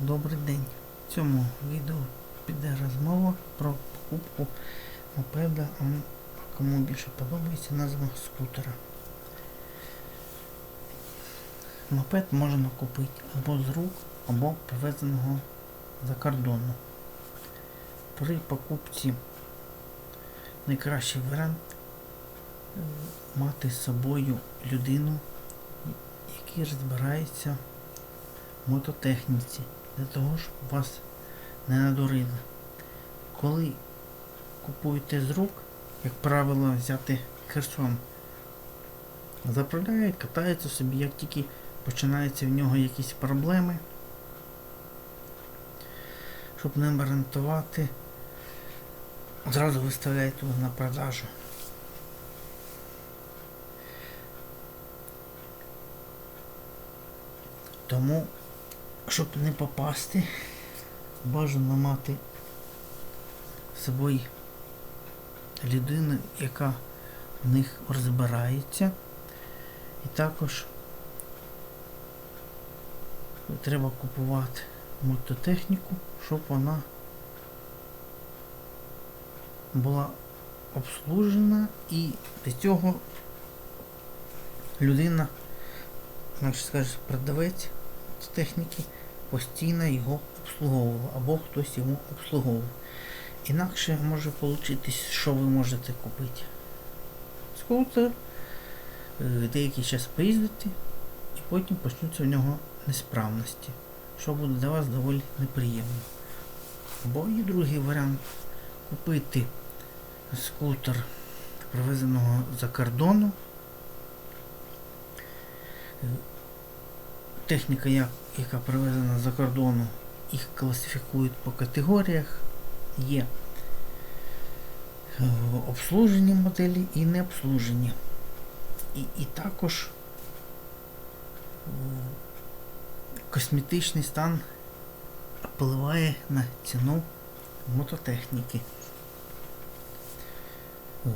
Добрий день. В цьому відео піде розмова про покупку мопеда, а кому більше подобається назва скутера. Мопед можна купити або з рук, або привезеного за кордону. При покупці найкращий варіант мати з собою людину, який розбирається в мототехніці, для того, щоб вас не надурили. Коли купуєте з рук, як правило, взяти Херсон, заправляє, катається собі, як тільки починаються в нього якісь проблеми, щоб не гарантувати, одразу виставляєте його на продажу. Тому, щоб не попасти, бажано мати з собою людину, яка в них розбирається. І також треба купувати мототехніку, щоб вона була обслужена і для цього людина, як скажеш, продавець техніки постійно його обслуговував або хтось його обслуговував. Інакше може получитись, що ви можете купити. Скутер, е, деякий час поїздити, і потім почнуться в нього несправності, що буде для вас доволі неприємно. Або є другий варіант купити скутер, привезеного за кордону. Техніка, яка привезена за кордону, їх класифікують по категоріях. Є е, обслужені моделі і не обслужені. І, і також е, косметичний стан впливає на ціну мототехніки. Е,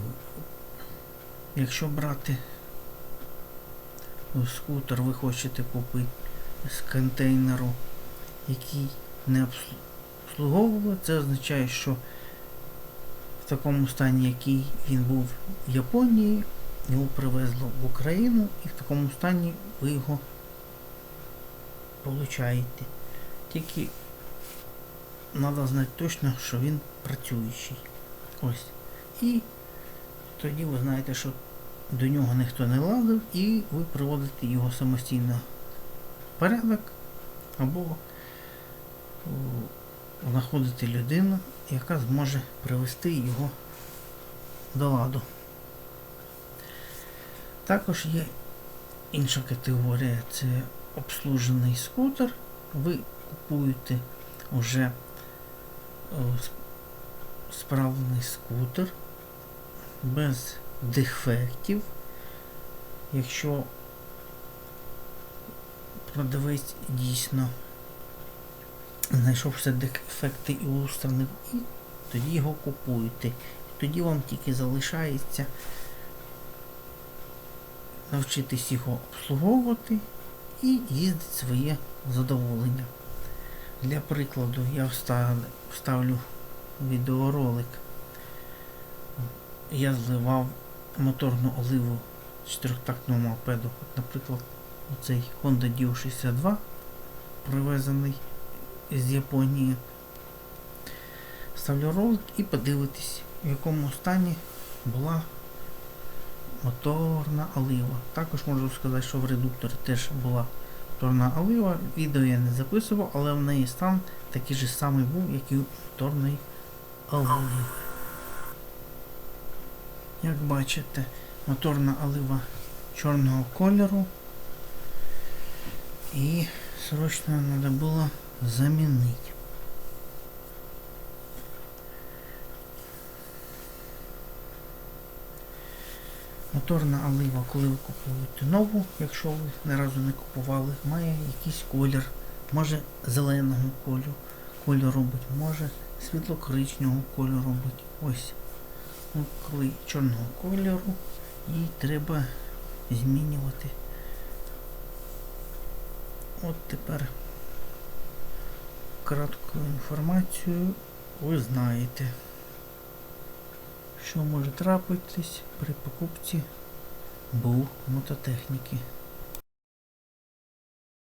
Якщо брати скутер, ви хочете купити з контейнеру, який не обслу- обслуговували, це означає, що в такому стані, який він був в Японії, його привезло в Україну і в такому стані ви його получаєте. Тільки треба знати точно, що він працюючий. Ось. І тоді ви знаєте, що до нього ніхто не ладив, і ви приводите його самостійно порядок або знаходити людину, яка зможе привести його до ладу. Також є інша категорія, це обслужений скутер. Ви купуєте вже о, справний скутер без дефектів. Якщо продавець дійсно знайшов все дефекти і устранив, і тоді його купуєте. І тоді вам тільки залишається навчитись його обслуговувати і їздити своє задоволення. Для прикладу я вставлю, відеоролик. Я зливав моторну оливу з чотирьохтактного мопеду. Наприклад, оцей Honda Dio 62 привезений з Японії. Ставлю ролик і подивитись, в якому стані була моторна олива. Також можу сказати, що в редукторі теж була моторна олива. Відео я не записував, але в неї стан такий же самий був, як і у моторної оливи. Як бачите, моторна олива чорного кольору. І срочно треба було замінити. Моторна олива, коли ви купуєте нову, якщо ви не разу не купували, має якийсь колір. Може зеленого кольору, кольору бути, може світло-коричневого кольору бути. Ось. Ну, коли чорного кольору, їй треба змінювати. От тепер кратку інформацію ви знаєте, що може трапитись при покупці БУ мототехніки.